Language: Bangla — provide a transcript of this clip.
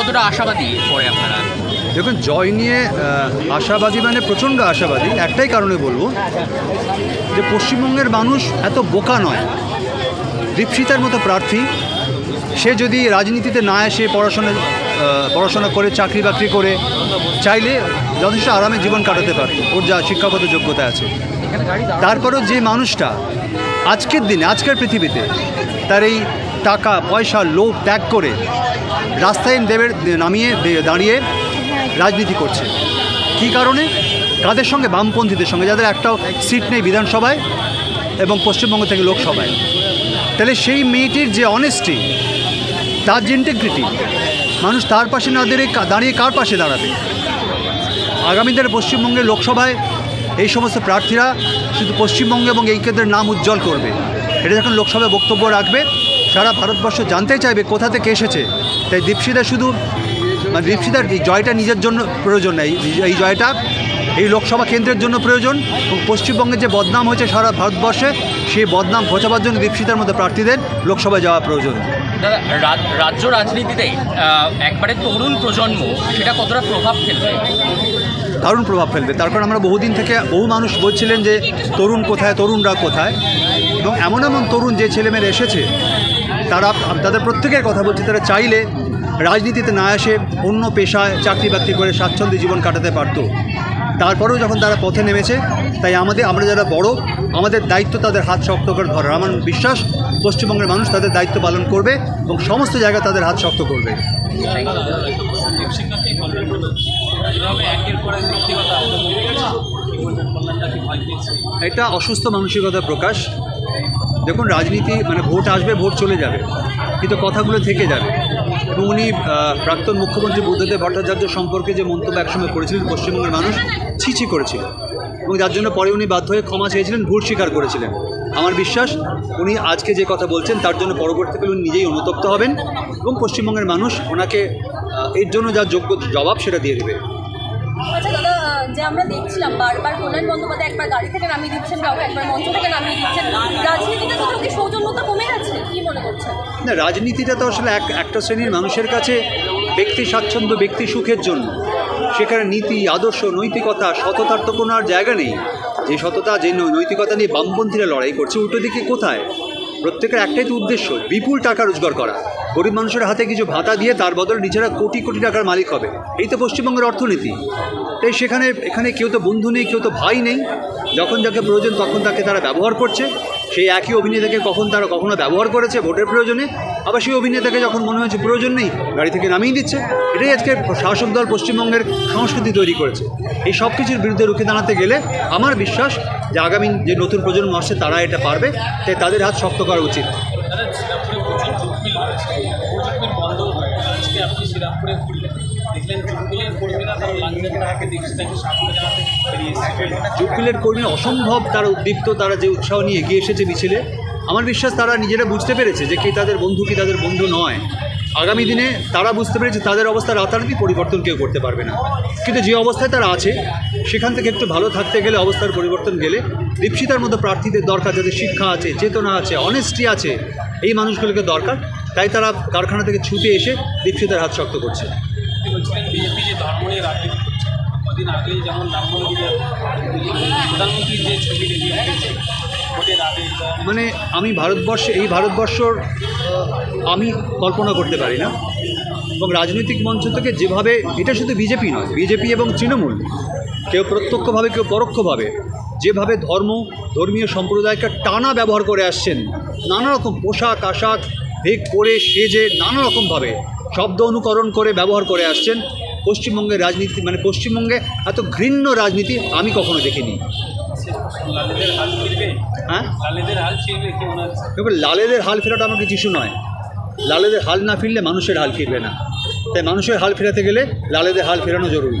কতটা আশাবাদী পরে আপনারা? দেখুন, জয় নিয়ে আশাবাদী মানে প্রচণ্ড আশাবাদী, একটাই কারণে বলব যে পশ্চিমবঙ্গের মানুষ এত বোকা নয়। দীপশিতার মতো প্রার্থী। সে যদি রাজনীতিতে না এসে পড়াশোনা পড়াশোনা করে, চাকরি বাকরি করে, চাইলে যথেষ্ট আরামে জীবন কাটাতে পারত। ওর যা শিক্ষাগত যোগ্যতা আছে। তারপরেও যে মানুষটা আজকের দিনে, আজকের পৃথিবীতে, তার এই টাকা, পয়সা, লোভ ত্যাগ করে রাস্তায় দেবের নামিয়ে দাঁড়িয়ে রাজনীতি করছে। কী কারণে? কাদের সঙ্গে? বামপন্থীদের সঙ্গে, যাদের একটাও সিট নেই বিধানসভায় এবং পশ্চিমবঙ্গ থেকে লোকসভায়। তাহলে সেই মেয়েটির যে অনেস্টি তার যে ইন্টেগ্রিটি মানুষ তার পাশে না দাঁড়িয়ে দাঁড়িয়ে কার পাশে দাঁড়াবে? আগামী দিনে পশ্চিমবঙ্গের লোকসভায় এই সমস্ত প্রার্থীরা শুধু পশ্চিমবঙ্গ এবং এই কেন্দ্রের নাম উজ্জ্বল করবে। এটা যখন লোকসভায় বক্তব্য রাখবে, সারা ভারতবর্ষ জানতে চাইবে কোথা থেকে এসেছে। তাই দীপশিদা শুধু মানে দীপশিদার এই জয়টা নিজের জন্য প্রয়োজন নেই এই জয়টা এই লোকসভা কেন্দ্রের জন্য প্রয়োজন এবং পশ্চিমবঙ্গের যে বদনাম হয়েছে সারা ভারতবর্ষে সেই বদনাম ঘোচাবার জন্য দীপশিতার মতো প্রার্থীদের লোকসভায় যাওয়া প্রয়োজন। দাদা রাজ্য রাজনীতিতে একবারে তরুণ প্রজন্ম সেটা কতটা প্রভাব ফেলবে? দারুণ প্রভাব ফেলবে। তার কারণ আমরা বহুদিন থেকে বহু মানুষ বলছিলেন যে তরুণ কোথায় তরুণরা কোথায় এবং এমন এমন তরুণ যে ছেলেমেয়েরা এসেছে তারা তাদের প্রত্যেকের কথা বলছি তারা চাইলে রাজনীতিতে না এসে অন্য পেশায় চাকরি বাকরি করে স্বাচ্ছন্দ্যে জীবন কাটাতে পারতো। তারপরেও যখন তারা পথে নেমেছে, তাই আমাদের, আমরা যারা বড়, আমাদের দায়িত্ব তাদের হাত শক্ত করে ধরার আমার বিশ্বাস, পশ্চিমবঙ্গের মানুষ তাদের দায়িত্ব পালন করবে এবং সমস্ত জায়গায় তাদের হাত শক্ত করবে। এটা অসুস্থ মানসিকতা প্রকাশ। দেখুন, রাজনীতি মানে ভোট আসবে, ভোট চলে যাবে। কিন্তু কথাগুলো থেকে যাবে। এবং উনি প্রাক্তন মুখ্যমন্ত্রী বুদ্ধদেব ভট্টাচার্য সম্পর্কে যে মন্তব্য একসময় করেছিলেন পশ্চিমবঙ্গের মানুষ ছিছি করেছিল। এবং যার জন্য পরে উনি বাধ্য হয়ে ক্ষমা চেয়েছিলেন, ভুল স্বীকার করেছিলেন। আমার বিশ্বাস, উনি আজকে যে কথা বলছেন, তার জন্য পরবর্তীকালে উনি নিজেই অনুতপ্ত হবেন এবং পশ্চিমবঙ্গের মানুষ ওনাকে এর জন্য যা যোগ্য জবাব সেটা দিয়ে দেবে। আচ্ছা যে আমরা দেখছিলাম বারবার কল্যাণ বন্দ্যোপাধ্যায় একবার গাড়ি থেকে নামিয়ে দিচ্ছেন, কাউকে একবার মঞ্চ থেকে নামিয়ে দিচ্ছেন, রাজনীতিতে কি সৌজন্যতা কমে গেছে। না, রাজনীতিটা তো আসলে এক একটা শ্রেণির মানুষের কাছে ব্যক্তি স্বাচ্ছন্দ্য, ব্যক্তি সুখের জন্য। সেখানে নীতি, আদর্শ, নৈতিকতা, সততার তো কোনো আর জায়গা নেই। যে সততা, যে নৈতিকতা নিয়ে বামপন্থীরা লড়াই করছে, উল্টো দিকে কোথায়? প্রত্যেকের একটাই তো উদ্দেশ্য, বিপুল টাকা রোজগার করা। গরিব মানুষের হাতে কিছু ভাতা দিয়ে তার বদলে নিজেরা কোটি কোটি টাকার মালিক হবে। এই তো পশ্চিমবঙ্গের অর্থনীতি। তাই সেখানে এখানে কেউ তো বন্ধু নেই, কেউ তো ভাই নেই। যখন যাকে প্রয়োজন তখন তাকে তারা ব্যবহার করছে। সেই একই অভিনেতাকে কখন তারা কখনো ব্যবহার করেছে ভোটের প্রয়োজনে? আবার সেই অভিনেতাকে যখন মনে হয়েছে প্রয়োজন নেই, গাড়ি থেকে নামিয়ে দিচ্ছে। এটাই আজকে শাসক দল পশ্চিমবঙ্গের সংস্কৃতি তৈরি করেছে। এই সব কিছুর বিরুদ্ধে রুখে দাঁড়াতে গেলে আমার বিশ্বাস যে আগামী যে নতুন প্রজন্ম আসছে, তারা এটা পারবে। তাই তাদের হাত শক্ত করা উচিত। দেখলেন কর্মীরা তারা লাঞ্চের তাকে দেখছে, তাকে স্বাগত জানাতে এসেছে কর্মী অসম্ভব, তারা উদ্দীপ্ত, তারা যে উৎসাহ নিয়ে এগিয়ে এসেছে মিছিলে, আমার বিশ্বাস তারা নিজেরা বুঝতে পেরেছে যে কে তাদের বন্ধু, কি তাদের বন্ধু নয়। আগামী দিনে তারা বুঝতে পেরেছে তাদের অবস্থা রাতারাতি পরিবর্তন কেউ করতে পারবে না। কিন্তু যে অবস্থায় তারা আছে, সেখান থেকে একটু ভালো থাকতে গেলে, অবস্থার পরিবর্তন গেলে, দীপশিতার মতো প্রার্থীদের দরকার, যাদের শিক্ষা আছে, চেতনা আছে অনেস্টি আছে, এই মানুষগুলোকে দরকার। তাই তারা কারখানা থেকে ছুটে এসে দীপশিতার হাত শক্ত করছে আপনি বলছিলেন বিজেপি যে ধর্ম নিয়ে রাজনীতি করছে কদিন আগে যেমন রাম মন্দিরে প্রধানমন্ত্রীর যে ছবি দেখিয়ে রেখেছে ভোটের আগে বা মানে আমি ভারতবর্ষে, এই ভারতবর্ষর আমি কল্পনা করতে পারি না। এবং রাজনৈতিক মঞ্চ থেকে যেভাবে, এটা শুধু বিজেপি নয়, বিজেপি এবং তৃণমূল, কেউ প্রত্যক্ষভাবে, কেউ পরোক্ষভাবে, যেভাবে ধর্ম, ধর্মীয় সম্প্রদায়কে টানা ব্যবহার করে আসছেন, নানা রকম পোশাক, আশাক ভেগ করে সেজে, নানা রকমভাবে শব্দ অনুকরণ করে ব্যবহার করে আসছেন পশ্চিমবঙ্গের রাজনীতি মানে পশ্চিমবঙ্গে এত ঘৃণ্য রাজনীতি আমি কখনো দেখিনি। হ্যাঁ? লালেদের হাল ফেরাটা আমার কিছু নয়। লালেদের হাল না ফিরলে মানুষের হাল ফিরবে না। তাই মানুষের হাল ফেরাতে গেলে লালেদের হাল ফেরানো জরুরি।